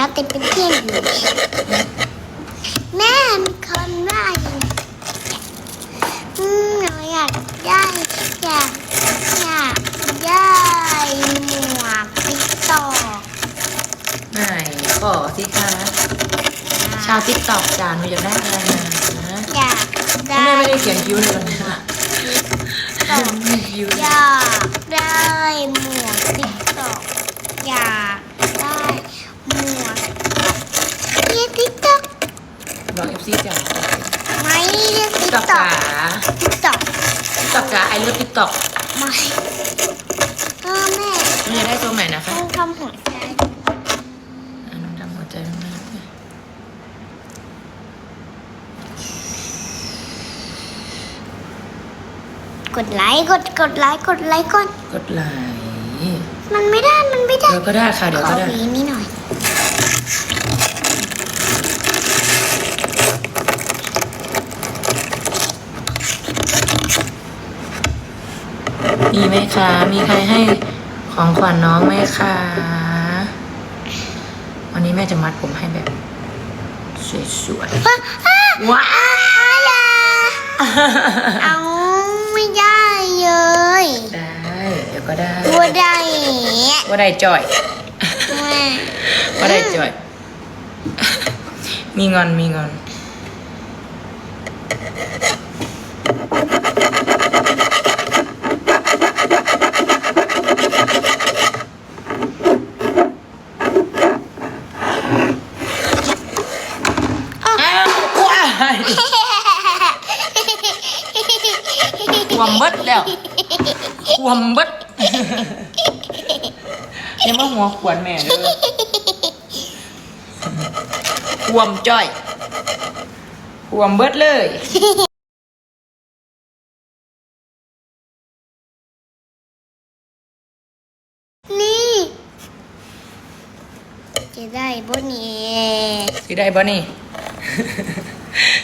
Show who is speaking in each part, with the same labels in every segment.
Speaker 1: นะแต่เป็นเพื่อนอยู่แม่มีคนว่าอย่างนี้อืมหนูอยากได้อยากอยากได้หมวกติ๊กตอก
Speaker 2: ไหนขอสิคะชาวติ๊กตอกจานหนูอยากได้อะไรนะ
Speaker 1: อยาก
Speaker 2: แม่
Speaker 1: ได้
Speaker 2: ไม่ได้เขียนคิ้วเลยวันนี้ค่ะ
Speaker 1: ตอก
Speaker 2: ไม่คิ้ว
Speaker 1: อยากได้หมวกติ๊กตอกอยากได้หมวกเรียกติ๊กตอก
Speaker 2: บอกเอฟซีจ๋า
Speaker 1: ไม่เรียก
Speaker 2: ติ๊
Speaker 1: ติ๊
Speaker 2: ก
Speaker 1: ก
Speaker 2: ตอก
Speaker 1: ตอ
Speaker 2: จ๋าก
Speaker 1: ติ๊กตอก
Speaker 2: ติ๊กตอกจ๋าไอเลิฟติ๊กตอก
Speaker 1: ไม่เออแม่
Speaker 2: หนูอยากได้ตัวไหนนะคะ
Speaker 1: ต้องทำหัวใจ
Speaker 2: อะน้องทำหัวใจน้องนะ
Speaker 1: กดไลค์กดกดไลค์กดไลค์ก่อน
Speaker 2: กดไลค์
Speaker 1: มันไม่ได้มันไม่ได้
Speaker 2: เดี๋ยวก็ได้ค่ะเดี๋ยว
Speaker 1: ขอ
Speaker 2: ก็ได้
Speaker 1: หวีนี่หน่อย
Speaker 2: ไหมคะ มีใครให้ของขวัญน้องไหมคะ วันนี้แม่จะมัดผมให้แบบ สวย
Speaker 1: ว้าอ้า
Speaker 2: ๆว้า
Speaker 1: อย่าเอาไม่ได้เลย
Speaker 2: ได้ เดี๋ยวก็ได้
Speaker 1: ตัวได้
Speaker 2: ว่าได้จ่อย
Speaker 1: แม่
Speaker 2: ว่าได้จ่อย มีงอนมีงอน อ้าวว้ายค วามเบิดแล้วความเบิดยังมาหัวขวนแม่เด้อความจ้อยความเบิดเลย
Speaker 1: นี่จะได้บนนี้
Speaker 2: สิได้บ่นี่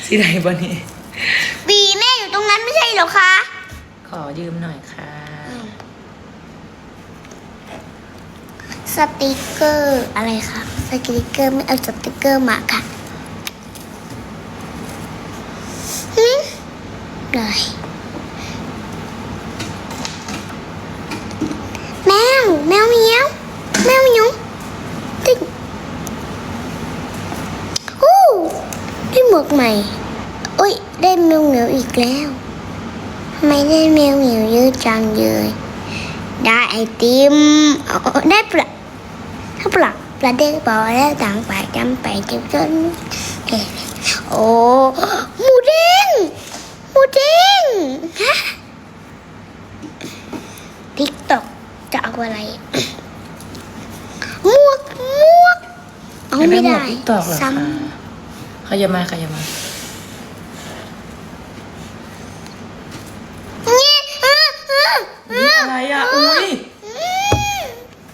Speaker 2: สิได้บ่นี่
Speaker 1: บีแม่อยู่ตรงนั้นไม่ใช่เหรอคะ
Speaker 2: ข อยืมหน่อยค่ะ
Speaker 1: สติกเกอร์อะไรคะสติกเกอร์ไม่เอาสติกเกอร์มาค่ะหืมเลยแมว แมวเหมียว แมวหนูติ๊งอู้ได้หมวกใหม่ อุ้ย ได้แมวเหมียวอีกแล้ว ไมได้แมวเหมียวเยอะจังเลยได้ไอติมเอาได้ปลาถ้าปลาปลาเด็กบอกแล้วต่างไปจำไปจนจนเอ๊ะโอ้หมูเด้งหมูเด้งฮะทิกตอกจะเอาอะไรหมวกหมวกเอาไม่ได้
Speaker 2: ติ๊กตอกเหรอ
Speaker 1: ซ้
Speaker 2: คะขยับมาขยับมาำ
Speaker 1: เนี่ยอะอะ
Speaker 2: นี่ อะไรอะ อุ้ย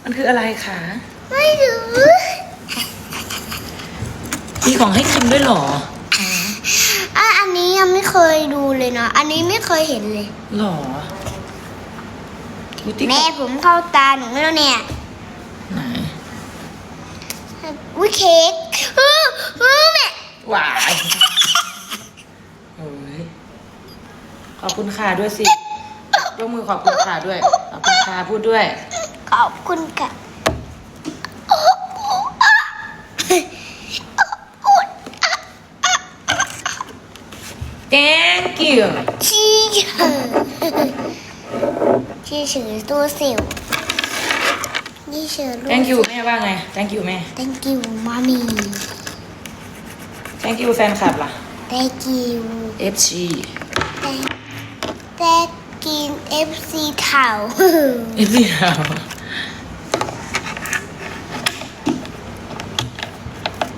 Speaker 2: มันคืออะไรคะ
Speaker 1: ไม่รู้
Speaker 2: มีของให้คิมด้วยเหรอ
Speaker 1: อะอันนี้ยังไม่เคยดูเลยเนาะ อันนี้ไม่เคยเห็นเลย
Speaker 2: หรอดูติ๊ก
Speaker 1: แม่ผมเข้าตาหนูแล้วเนี่ย
Speaker 2: ไหน
Speaker 1: วิเค้กเออเออแม่
Speaker 2: หวายโอ้ยขอบคุณค่ะด้วยสิ ยกมือขอบคุณค่ะด้วย ขอบคุณค่ะพูดด้วย
Speaker 1: ขอบคุณค่ะ
Speaker 2: thank you
Speaker 1: ชี้เฉยชี้เฉยตัวสิวนี่เฉยลูก
Speaker 2: thank you แม่ว่าไง thank you แม่
Speaker 1: thank you มามี
Speaker 2: thank you แฟนคลับล่ะ
Speaker 1: thank you
Speaker 2: FC
Speaker 1: thank thank you FC เถ่า
Speaker 2: FC เรา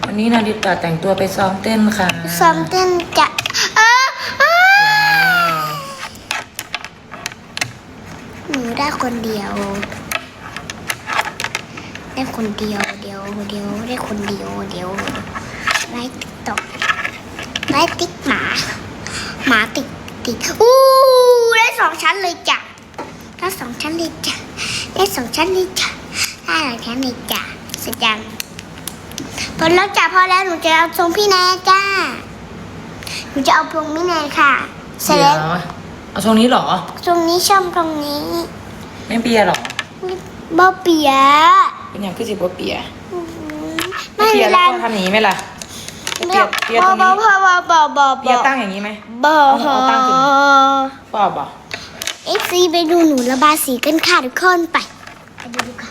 Speaker 2: วันนี้นาดิตาแต่งตัวไปซ้อมเต้นค่ะ
Speaker 1: ซ้อมเต้นจะเออเออ
Speaker 2: ว้าว
Speaker 1: หนูได้คนเดียว ได้คนเดียวเดียวเดียวได้คนเดียวเดียวไลค์ติ๊กต็อกไลค์ติ๊กหมา หมาติ๊กติ๊กอู้ได้สอง ชั้นเลยจ้ะได้สองชั้นเลยจ้ะได้สองชั้นเลยจ้ะได้หลายชั้นเลยจ้ะสุดยังพอแล้วจ้ะพอแล้วหนูจะเอาทรงพี่แนนจ้าหนูจะเอาทรงพี่แนนค่ะเสร็จ
Speaker 2: เดี๋ย
Speaker 1: แล้วว
Speaker 2: เอาทรงนี้เหรอ
Speaker 1: ทรงนี้ชอบตรงนี้
Speaker 2: ไม่เปียเหรอ
Speaker 1: บ่เปีย
Speaker 2: เป็นอย่างคือสิบ่เปีย
Speaker 1: ไม่
Speaker 2: เปี
Speaker 1: เวย
Speaker 2: แล้
Speaker 1: ลาว
Speaker 2: ก็ทำอย่างนี้ไหมล่ะ
Speaker 1: ไม่
Speaker 2: เปียเปียตรง
Speaker 1: บ่
Speaker 2: นี้
Speaker 1: บ่บ่บ่บ่
Speaker 2: เปียตั้งอย่างนี้ไหม
Speaker 1: บ่
Speaker 2: เอาเอาตั้งขึ้นปอบอะ
Speaker 1: เอฟซีไปดูหนูระบายสีกันค่ะทุกคนไปไปดูดูค่ะ